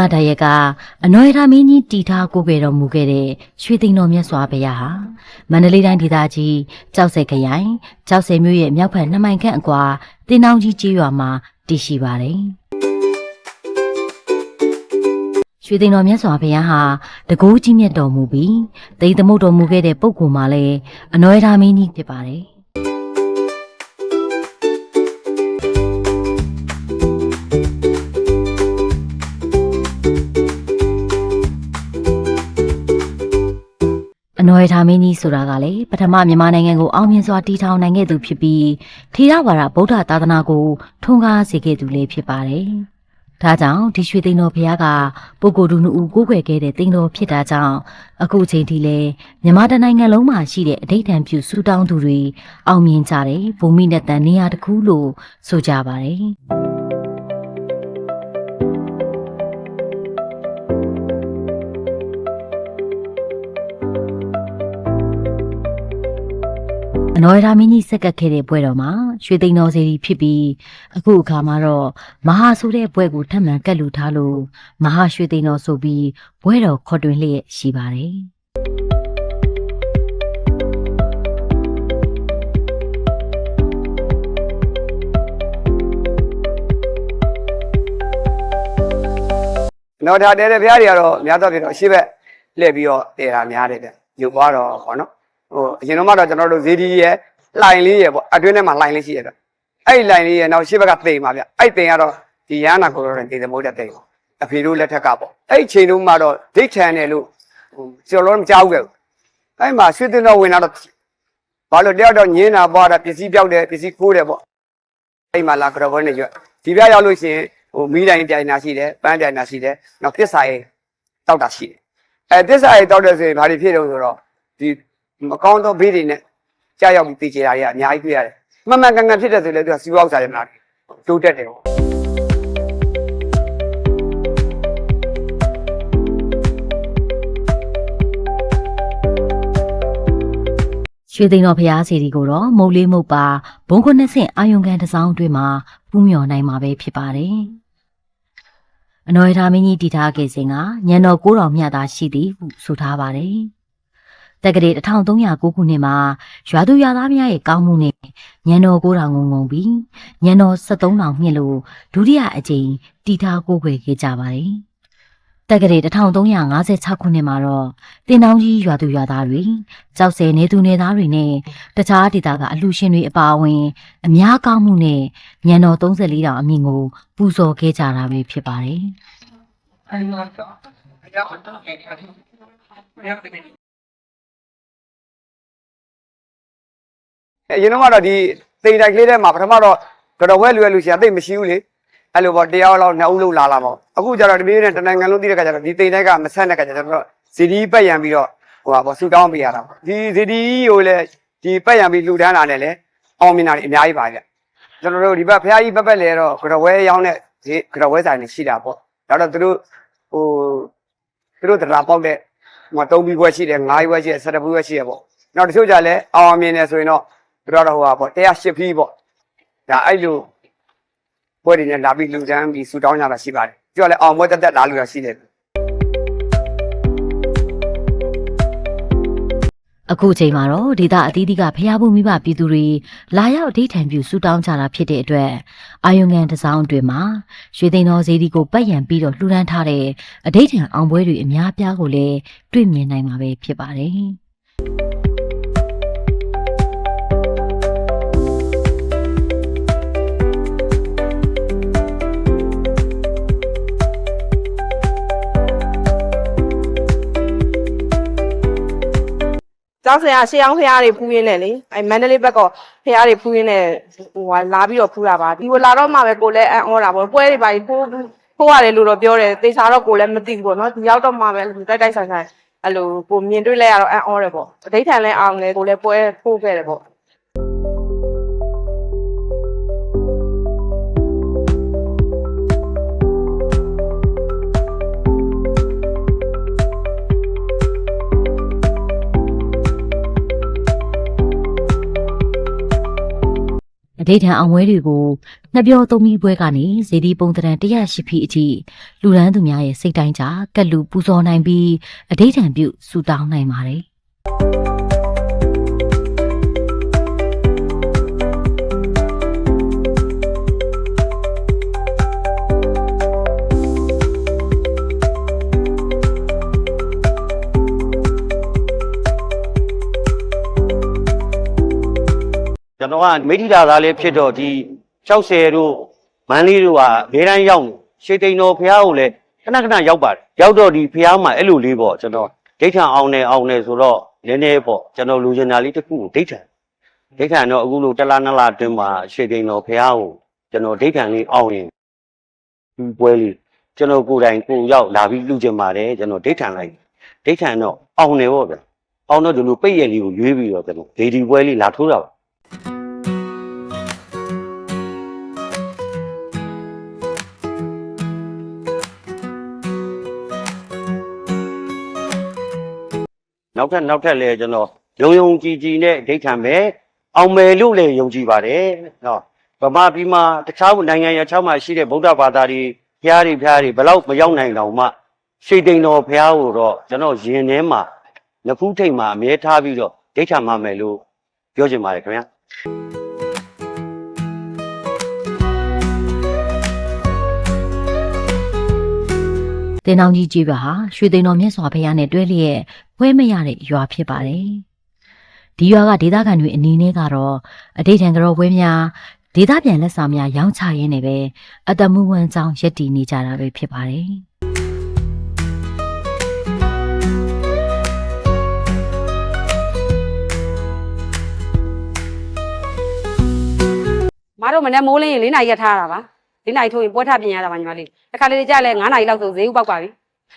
မူလတရက်ကအနော်ရထာမင်းကြီးတီထားကိုပေတော်မူခဲ့တဲ့ရွှေသိန်းတော်မြတ်စွာဘုရားဟာမန္တလေးတိုင်းဒေသကြီးကြောက်စဲခရိုင်ကြောက်စဲမြို့ရဲ့မြောက်ဘက်နှစ်မိုင်ခန့်အကွာတင်းတောင်ကြီးကျေးရွာမှာတည်ရှိပါတယ်။ရွှေသိန်းတော်မြတ်စွာဘုရားဟာတကူးကြီးမြတ်တော်မူပြီးတိမ်သမုတ်တော်မူခဲ့တဲ့ပုဂ္ဂိုလ်မှလည်းအနော်ရထာမင်းကြီးဖြစ်ပါတယ်။ အနော်ရထာမင်းကြီးဆိုတာကလေပထမမြန်မာနိုင်ငံကိုအောင်မြင်စွာတည်ထောင်နိုင်ခဲ့သူဖြစ်ပြီးထေရဝါဒဗုဒ္ဓသာသနာကိုထွန်းကားစေခဲ့သူလည်းဖြစ်ပါတယ်။ဒါကြောင့်ဒီရွှေသိန်းတော်ဘုရားကပုဂ္ဂိုလ်သူနှစ်ဦးကိုးကွယ်ခဲ့တဲ့သိန်းတော်ဖြစ်တာကြောင့်အခုချိန်ထိလည်းမြန်မာတိုင်းနိုင်ငံလုံးမှာရှိတဲ့အဋိဌံပြုစူတောင်းသူတွေအောင်မြင်ကြတဲ့ဘူမိနဲ့တန်နေရာတစ်ခုလို့ဆိုကြပါတယ်။ အနော်ရထာမင်းကြီးဆက်ကပ်ခဲ့တဲ့ပွဲတော်မှာရွှေသိန်းတော်စီရီဖြစ်ပြီးအခုအခါမှာတော့မဟာဆိုတဲ့ပွဲကိုထပ်မံကတ်လူထားလို့မဟာရွှေသိန်းတော်ဆိုပြီးပွဲတော်ခေါ်တွင်လျက်ရှိပါတယ်နော်ဒါတဲတဲ့ဘုရားတွေကတော့များသောဖြင့်တော့အရှိဘက်လှည့်ပြီးတော့တည်တာများတယ်ဗျယူပွားတော့ပေါ့နော် ဟိုအရင်တော့မှတော့ကျွန်တော်တို့ဇေဒီရဲ့လှိုင်လေးရဲ့ပေါ့အတွင်းထဲမှာလှိုင်လေးရှိရတော့အဲ့ဒီလှိုင်လေးရဲ့နောက်ရှေ့ဘက်ကသိမ်ပါဗျအဲ့သိမ်ကတော့ဒီရဟနာကိုတော့တည်သမုဒ္ဒသိမ်ပေါ့အဖေတို့လက်ထက်ကပေါ့အဲ့ဒီချိန်တုန်းမှတော့ဒိဋ္ဌံတယ်လို့ဟိုကျွန်တော်တို့မကြောက်ခဲ့ဘူးအဲ့မှာရွှေတင်တော်ဝင်လာတော့ဘာလို့တယောက်တော့ညင်းတာပွားတာပစ္စည်းပြောက်တယ်ပစ္စည်းခိုးတယ်ပေါ့အဲ့မှာလာကြတော့ဘဲနေကြဒီပြရောက်လို့ရှိရင်ဟိုမီးတိုင်းပြိုင်တာရှိတယ်ပန်းပြိုင်တာရှိတယ်နောက်ပစ္စာရေးတောက်တာရှိတယ်အဲပစ္စာရေးတောက်တဲ့ဆိုရင်ဘာတွေဖြစ်တော့ဆိုတော့ဒီ မကောင်းသောဘေးတွေနဲ့ကြာရောက်ပြီးတည်ကြတာတွေကအများကြီးတွေ့ရတယ်မှန်မှန်ကန်ကန်ဖြစ်တဲ့ဆိုလည်းသူကစီးပွားဥစ္စာတွေမလားတိုးတက်တယ်ပေါ့ရွှေသိန်းတော်ဘုရားစီရီကိုတော့မုတ်လေးမုတ်ပါဘုံခုနှစ်ဆင့်အာယုံခံတစ်စောင်းအတွင်းမှာပူးမြော်နိုင်မှာပဲဖြစ်ပါတယ်။အနော်ရထာမင်းကြီးတည်ထားခဲ့စဉ်ကညံတော်ကိုးတော်မြတ်သာရှိသည်ဟုဆိုထားပါတယ်။ တက္ကရာ1309ခုနှစ်မှာရွာသူရွာသားများရဲ့ကောင်းမှုနဲ့ညံတော်ကိုးတော်ငုံငုံပြီးညံတော်73တောင်မြင့်လို့ဒုတိယအကြိမ်တည်ထားကိုးကွယ်ခဲ့ကြပါတယ်။တက္ကရာ1356ခုနှစ်မှာတော့တင်တောင်းကြီးရွာသူရွာသားတွေကြောက်စဲနေသူနေသားတွေနဲ့တခြားဒေသကအလှရှင်တွေအပါအဝင် အများကောင်းမှုနဲ့ညံတော်34တောင်အမြင့်ကိုပူဇော်ခဲ့ကြတာပဲဖြစ်ပါတယ် အဲရင်တော့ကတော့ဒီတိမ်တိုက်ကလေးထဲမှာပထမတော့တော်ဝဲလွယ်လူရှိရင်အသိမရှိဘူးလေအဲ့လိုပေါ့တရားလောက်နှစ်ဦးလုံးလာလာပေါ့အခုကျတော့တပြေးနဲ့တနိုင်ငံလုံးသိတဲ့ခါကျတော့ဒီတိမ်တိုက်ကမဆက်တဲ့ခါကျတော့ကျွန်တော်ဇီဒီပတ်ရံပြီးတော့ဟိုပါပေါ့ဆူတောင်းပေးရတာပေါ့ဒီဇီဒီကိုလည်းဒီပတ်ရံပြီးလှူဒန်းလာတယ်လေအောင်မြင်တာတွေအများကြီးပါဗျကျွန်တော်တို့ဒီဘက်ဖះကြီးပတ်ပတ်လဲတော့တော်ဝဲရောင်းတဲ့ဒီတော်ဝဲဆိုင်တွေရှိတာပေါ့ဒါတော့သူတို့ဟိုသူတို့တရားပေါက်တဲ့ဟိုသုံးပြီးဘွဲရှိတယ်ငါးဘွဲရှိတယ်ဆယ်ဘွဲရှိတယ်ပေါ့နောက်တချို့ကြလည်းအောင်မြင်တယ်ဆိုရင်တော့သူ တို့တော့ဟိုပါပေါ့တရားရှစ်ဖီးပေါ့ဒါအဲ့လိုပွဲတွေနဲ့လာပြီးလူချမ်းပြီးဆူတောင်းကြတာရှိပါတယ်ပြောလဲအောင်ပွဲတက်တက်လာလို့ရရှိတယ်အခုချိန်မှာတော့ဒေသအသီးသီးကဖျားဖို့မိဘပြည်သူတွေလာရောက်အဋိဌံပြုဆူတောင်းကြတာဖြစ်တဲ့အတွက်အာယုံငံတစ်စောင်းအတွင်းမှာရွှေသိန်းတော်ဇေဒီကိုပတ်ရံပြီးတော့လှူဒန်းထားတဲ့အဋိဌံအောင်ပွဲတွေအများပြားကိုလည်းတွေ့မြင်နိုင်မှာပဲဖြစ်ပါတယ် ကျောင်းဆရာရှေးအောင်ဖះတွေဖူးရင်းနဲ့လေအဲမန္တလေးဘက်ကဖះတွေဖူးရင်းနဲ့ဟိုဟာလာပြီးတော့ဖူးတာပါဒီကိုလာတော့မှပဲကိုလည်းအံ့ဩတာပေါ့ပွဲတွေပါဖူးဖူးရတယ်လို့တော့ပြောတယ်သေချာတော့ကိုလည်းမသိဘူးပေါ့နော်ဒီရောက်တော့မှပဲတိုက်တိုက်ဆိုင်ဆိုင်အဲ့လိုကိုမြင်တွေ့လဲရတော့အံ့ဩတယ်ပေါ့အဋိဌာန်လဲအောင်လဲကိုလည်းပွဲဖူးခဲ့တယ်ပေါ့ တအဋိဌံအောင်ပွဲတွေကိုနှစ်ပြော သုံးပြီးပွဲကနေဇေဒီပုံတရံ108ဖီအထိလူရန်သူများရဲ့စိတ်တိုင်းကြကက်လူပူဇော်နိုင်ပြီးအဋိဌံပြုဆူတောင်းနိုင်ပါတယ် တော်ကမိထီလာသားလေးဖြစ်တော့ဒီ60တို့မန်းလေးတို့ကဘေးတိုင်းရောက်နေရှေတိန်တော်ဖះကိုလည်းခဏခဏရောက်ပါတယ်ရောက်တော့ဒီဖះမှာအဲ့လိုလေးပေါ့ကျွန်တော်ဒိဋ္ဌံအောင်နေအောင်နေဆိုတော့နည်းနည်းပေါ့ကျွန်တော်လူချင်တာလေးတစ်ခုကိုဒိဋ္ဌံဒိဋ္ဌံတော့အခုလိုတစ်လားနှစ်လားအတွင်းမှာရှေတိန်တော်ဖះကိုကျွန်တော်ဒိဋ္ဌံလေးအောင်ရင်ဒီပွဲလေးကျွန်တော်ကိုယ်တိုင်ကိုယ်ရောက်လာပြီးလူချင်ပါတယ်ကျွန်တော်ဒိဋ္ဌံလိုက်ဒိဋ္ဌံတော့အောင်နေပေါ့ဗျအောင်တော့ဒီလိုပိတ်ရလေးကိုရွေးပြီးတော့ကျွန်တော်ဒေဒီပွဲလေးလာထိုးတာပါ နောက်ထပ်နောက်ထပ်လည်းကျွန်တော်ယုံယုံကြည်ကြည်နဲ့ဒိဋ္ဌံပဲအောင်မယ်လို့လည်းယုံကြည်ပါတယ်နော်ဗမာပြည်မှာတခြားနိုင်ငံရခြားမှာရှိတဲ့ဗုဒ္ဓဘာသာတွေဖျားတွေဖျားတွေဘယ်လောက်မရောက်နိုင်တော့မှရှိတိန်တော်ဖျားကိုတော့ကျွန်တော်ယင်ထဲမှာနဖူးထိတ်မှာအမြဲထားပြီးတော့ဒိဋ္ဌံမှမယ်လို့ပြောချင်ပါတယ်ခင်ဗျာ တင်အောင်ကြီးကြီးပါဟာရွှေသိန်းတော်မြတ်စွာဘုရားနဲ့တွဲလျက်ဖွဲမရတဲ့ရွာဖြစ်ပါတယ်။ဒီရွာကဒေသခံတွေအနေနဲ့ကတော့အဋိဌံကြောပွဲများဒေသပြန်လက်ဆောင်များရောင်းချရင်းနဲ့ပဲအတ္တမှုဝန်ကြောင်းရက်တည်နေကြတာပဲဖြစ်ပါတယ်။မတို့မနေ့မိုးလင်းရင်၄နာရီရထားတာပါ ၄နာရီထိုးရင်ပွဲထပြင်ရတာပါညီမလေးတခါလေကြာလဲ9နာရီလောက်ဆိုဈေးဥပေါက်ပါပြီ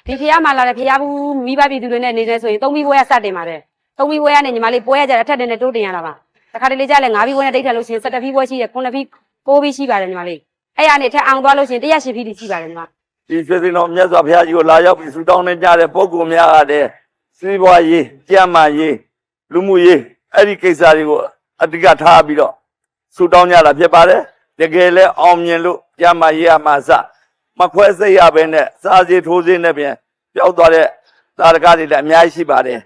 ဒီဖះမှာလာတဲ့ဖះဘူးမိဘပြည်သူတွေနဲ့နေနေဆိုရင်သုံးပြီးပွဲရစတင်ပါတယ်သုံးပြီးပွဲရနဲ့ညီမလေးပွဲရကြတဲ့အထက်တင်နဲ့တိုးတင်ရတာပါတခါလေကြာလဲ9ပြီးပွဲနဲ့ဒိတ်ထက်လို့ရှိရင်7ပြီးပွဲရှိတယ်9ပြီး9ပြီးရှိပါတယ်ညီမလေးအဲ့ရနေထက်အောင်သွားလို့ရှိရင်108ပြီးရှိပါတယ်ညီမဒီရွှေစင်တော်မြတ်စွာဘုရားကြီးကိုလာရောက်ပြီးဆုတောင်းနေကြတဲ့ပုဂ္ဂိုလ်များကတည်းစီးပွားရေးကြမ်းမာရေးလူမှုရေးအဲ့ဒီကိစ္စတွေကိုအဓိကထားပြီးတော့ဆုတောင်းကြတာဖြစ်ပါတယ်တကယ်လဲအောင်မြင်လို့ ကြမ်းမာရေးအမှစမခွဲစိတ်ရဘဲနဲ့စားစီထိုးစင်းနဲ့ပြန်ပျောက်သွားတဲ့သာရကတွေလည်းအများကြီးရှိပါတယ်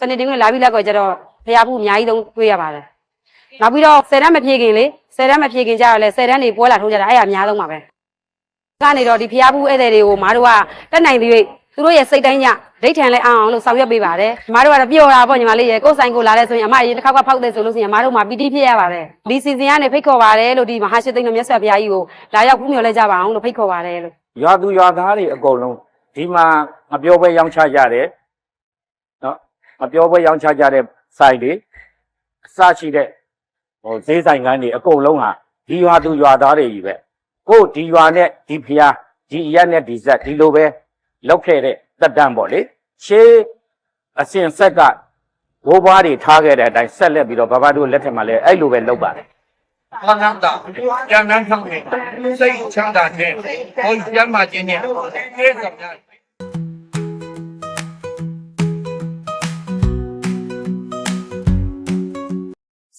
စနေတင်းကလာပြီးလက်ကောကြတော့ဖះဘူးအများကြီးသုံးတွေ့ရပါတယ် နောက်ပြီးတော့10တန်းမဖြည့်ခင်လေ10တန်းမဖြည့်ခင်ကြတော့လဲ10တန်းနေပွဲလာထိုးကြတာအဲ့ဒါအများဆုံးပါပဲကနေတော့ဒီဖះဘူးဧည့်သည်တွေကိုမားတို့ကတက်နိုင်သေး၍သူတို့ရဲ့စိတ်တိုင်းညဒိဋ္ဌံလဲအောင်အောင်လို့ဆောင်ရွက်ပေးပါတယ်ညီမတို့ကတော့ပျော်တာပေါ့ညီမလေးရဲ့ကိုယ်ဆိုင်ကိုလာတဲ့ဆိုရင်အမရေတစ်ခေါက်ကဖောက်တဲ့ဆိုလို့ရှိရင်အမတို့မှာပီတိဖြစ်ရပါတယ်ဒီစီစဉ်ကနေဖိတ်ခေါ်ပါတယ်လို့ဒီမဟာရှိသိန်းတော်မြတ်စွာဘုရားကြီးကိုလာရောက်ကူးမြော်လဲကြပါအောင်လို့ဖိတ်ခေါ်ပါတယ်လို့ရွာသူရွာသားတွေအကုန်လုံးဒီမှာမပြောဘဲရောင်းချကြတယ်နော်မပြောဘဲရောင်းချကြတဲ့ဆိုင်တွေအစရှိတဲ့ ဟိုဈေးဆိုင်ကန်းတွေအကုန်လုံးဟာဒီရွာသူရွာသားတွေကြီးပဲကိုဒီရွာနဲ့ဒီဖျားဒီအရက်နဲ့ဒီဇက်ဒီလိုပဲလောက်ခဲ့တဲ့တက်တန်းပေါ့လေရှေးအစဉ်ဆက်ကဘိုးဘွားတွေထားခဲ့တဲ့အတိုင်းဆက်လက်ပြီးတော့ဘဘတို့လက်ထက်မှာလည်းအဲ့လိုပဲလုပ်ပါတယ်ဘာသာတာကျန်မ်းဆောင်နေစိတ်ချမ်းသာခြင်းဟောကျမ်းမာခြင်းနဲ့အဲဆောင်ရ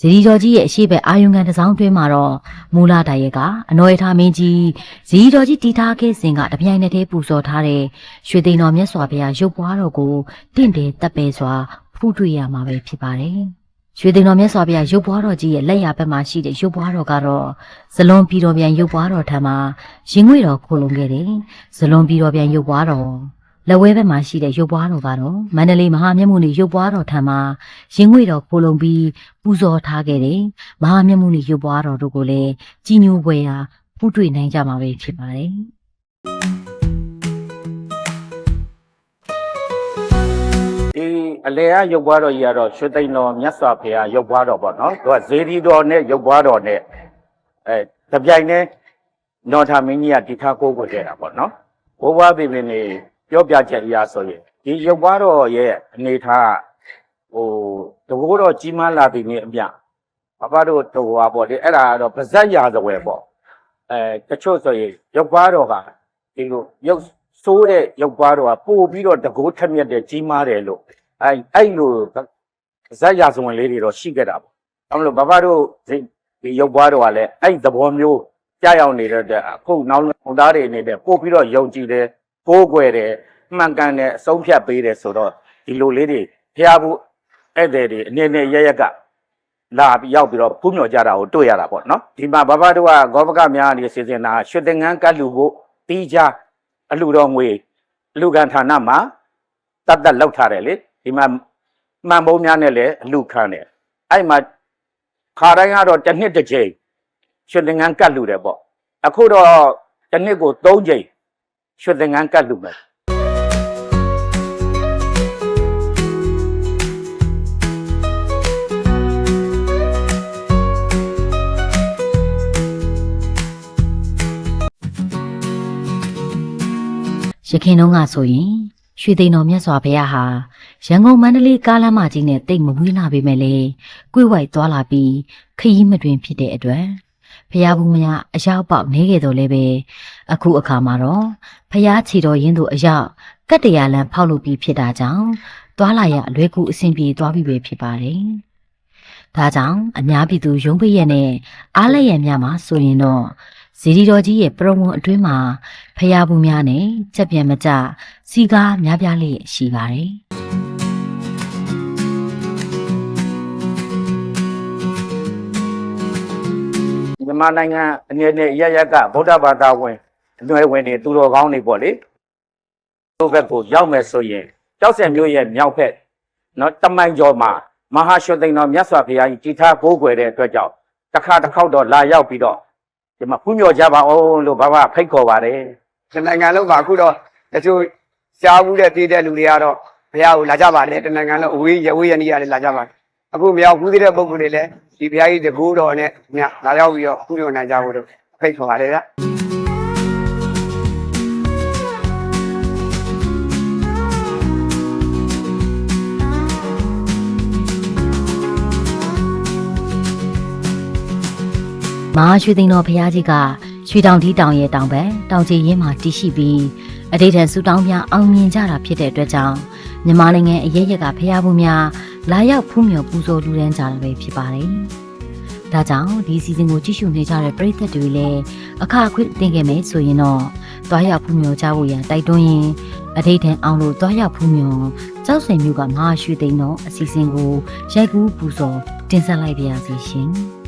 ဇီဒီတော်ကြီးရဲ့အရှိဘက်အာယုံခံတစ်စောင်းတွင်းမှာတော့မူလာတိုင်ရဲ့ကအနော်ရထားမင်းကြီးဇီဒီတော်ကြီးတီထားခဲ့စဉ်ကတပြိုင်နက်တည်းပူဇော်ထားတဲ့ရွှေသိန်းတော်မြတ်စွာဘုရားရုပ်ပွားတော်ကိုတင့်တယ်တပ်ပဲစွာဖူးတွေ့ရမှာပဲဖြစ်ပါတယ်။ရွှေသိန်းတော်မြတ်စွာဘုရားရုပ်ပွားတော်ကြီးရဲ့လက်ရဘက်မှာရှိတဲ့ရုပ်ပွားတော်ကတော့ဇလွန်ပြည်တော်ပြန်ရုပ်ပွားတော်ထံမှာရင်ငွေတော်ခိုလုံခဲ့တယ်။ဇလွန်ပြည်တော်ပြန်ရုပ်ပွားတော် လက်ဝဲဘက်မှာရှိတဲ့ရုပ်ပွားတော်ကတော့မန္တလေးမဟာမြတ်မုနီရုပ်ပွားတော်ထံမှာရင်ငွေတော်ခိုလုံပြီးပူဇော်ထားခဲ့တယ်။မဟာမြတ်မုနီရုပ်ပွားတော်တို့ကိုလည်းကြီးညိုပွဲရာဖူးတွေ့နိုင်ကြမှာပဲဖြစ်ပါတယ်။ဒီအလေကရုပ်ဘွားတော်ကြီးကတော့ရွှေသိန်းတော်မြတ်စွာဘုရားရုပ်ဘွားတော်ပေါ့နော်သူကဇေဒီတော်နဲ့ရုပ်ဘွားတော်နဲ့အဲတပြိုင်နဲ့နော်ထာမင်းကြီးကဒီထားကိုးကိုခဲ့တာပေါ့နော်ဘိုးဘွားပြည်ပင်နေ ပြောပြချက်အရာဆိုရင်ဒီရုပ်ဘွားတော်ရဲ့အနေထားကဟိုတဘိုးတော်ကြီးမားလာပြီနေအမြဘဘတို့ဟိုဟာပေါ့လေအဲ့ဒါကတော့ပါဇက်ရာဇဝယ်ပေါ့အဲတချို့ဆိုရင်ရုပ်ပွားတော်ကဒီလိုရုပ်ဆိုးတဲ့ရုပ်ပွားတော်ကပို့ပြီးတော့တကိုးထက်မြက်တဲ့ကြီးမားတယ်လို့အဲအဲ့လိုပါဇက်ရာဇဝင်လေးတွေတော့ရှိခဲ့တာပေါ့အဲမလို့ဘဘတို့ဒီဒီရုပ်ပွားတော်ကလည်းအဲ့သဘောမျိုးကြားရောက်နေတဲ့အတွက်အခုနောက်လုံသားတွေအနေနဲ့ပို့ပြီးတော့ယုံကြည်တယ် ကိုးကွယ်တယ်မှန်ကန်တယ်အဆုံးဖြတ်ပေးတယ်ဆိုတော့ဒီလိုလေးတွေဖျားဖို့ဧည့်သည်တွေအနေနဲ့ရရက်ကလာပြီးရောက်ပြီးတော့ဖူးမြော်ကြတာကိုတွေ့ရတာပေါ့နော်ဒီမှာဘဘတို့ကဂောဘကများအနေစီစဉ်တာရွှေတင်ငန်းကတ်လူဖို့တီးကြအလူတော်ငွေအလူကန်ဌာနမှာတတ်တတ်လောက်ထားတယ်လေဒီမှာမှန်ပုံးများနဲ့လည်းအလူခံတယ်အဲ့မှာခါတိုင်းကတော့တစ်နှစ်တစ်ချိန်ရွှေတင်ငန်းကတ်လူတယ်ပေါ့အခုတော့တစ်နှစ်ကို၃ချိန် ရွှေတင်ငန်းကတ်လူမယ်ရခင်တုန်းကဆိုရင်ရွှေသိန်တော်မြတ်စွာဘုရားဟာရန်ကုန်မန္တလေးကားလမ်းမကြီးနဲ့တိတ်မဝေးလာပေမဲ့လေကိုယ်ဝိုက်သွားလာပြီးခရီးမတွင်ဖြစ်တဲ့အတွက် ဘုရားဘူးမရအရောက်ပေါက်နေခဲ့တော်လဲပဲအခုအခါမှာတော့ဘုရားခြေတော်ရင်းတို့အရောက်ကတ္တရာလန်ဖောက်လုပ်ပြီးဖြစ်တာကြောင့်သွားလာရအလွယ်ကူအဆင်ပြေသွားပြီပဲဖြစ်ပါတယ်။ဒါကြောင့်အများပြည်သူရုံးပိရက်နဲ့အားလက်ရများမှာဆိုရင်တော့ဇီဒီတော်ကြီးရဲ့ပရဝုံအတွင်းမှာဖျားဘူးများနဲ့ချက်ပြန်မကြစီကားများပြားလေးရှိပါတယ် မြန်မာနိုင်ငံအနေနဲ့ရရက်ကဗုဒ္ဓဘာသာဝင်အနွယ်ဝင်တွေသူတော်ကောင်းတွေပေါ့လေတို့ဘက်ကိုရောက်မယ်ဆိုရင်ကြောက်စံမျိုးရဲ့မြောက်ဘက်နော်တမိုင်ကျော်မှာမဟာရွှေသိန်တော်မြတ်စွာဘုရားကြီးကြည်ထားကိုးကွယ်တဲ့အတွက်ကြောင့်တစ်ခါတစ်ခေါက်တော့လာရောက်ပြီးတော့ဒီမှာဖူးမြော်ကြပါအောင်လို့ဘာဘာဖိတ်ခေါ်ပါတယ်ဒီနိုင်ငံလုံးမှာအခုတော့တချို့ရှားဘူးတဲ့တည်တဲ့လူတွေကတော့ဘုရားကိုလာကြပါတယ်တနိုင်ငံလုံးအဝေးရဝေးရနေရတယ်လာကြပါတယ် အခုမရောက်ဘူးသေးတဲ့ပုံစံတွေလည်းဒီဘုရားကြီးတကူတော်နဲ့ညလာရောက်ပြီးတော့ခုလိုနိုင်ကြဖို့တော့ဖိတ်ခေါ်ပါတယ်ဗျမဟာရွှေသိန်တော်ဘုရားကြီးကရွှေတောင်ဒီတောင်ရဲ့တောင်ဘက်တောင်ကြီးရင်းမှာတည်ရှိပြီးအတိတ်ထန်ဆူတောင်းများအောင်မြင်ကြတာဖြစ်တဲ့အတွက်ကြောင့်မြန်မာနိုင်ငံအရေးရက်ကဘုရားဘူးများ လာရောက်ဖူးမြော်ပူဇော်လူဒန်းကြတာပဲဖြစ်ပါတယ်။ဒါကြောင့်ဒီစီစဉ်ကိုကြည့်ရှုနေကြတဲ့ပရိသတ်တွေလည်းအခအခွင့်တင်ခဲ့မယ်ဆိုရင်တော့တွားရောက်ဖူးမြော်ကြဖို့ရန်တိုက်တွန်းရင်အတိတ်ထန်အောင်လို့တွားရောက်ဖူးမြော်ကြောက်စင်မျိုးကမဟာရွှေသိန်တော်အစီအစဉ်ကိုရိုက်ကူးပူဇော်တင်ဆက်လိုက်ပါရစေရှင်။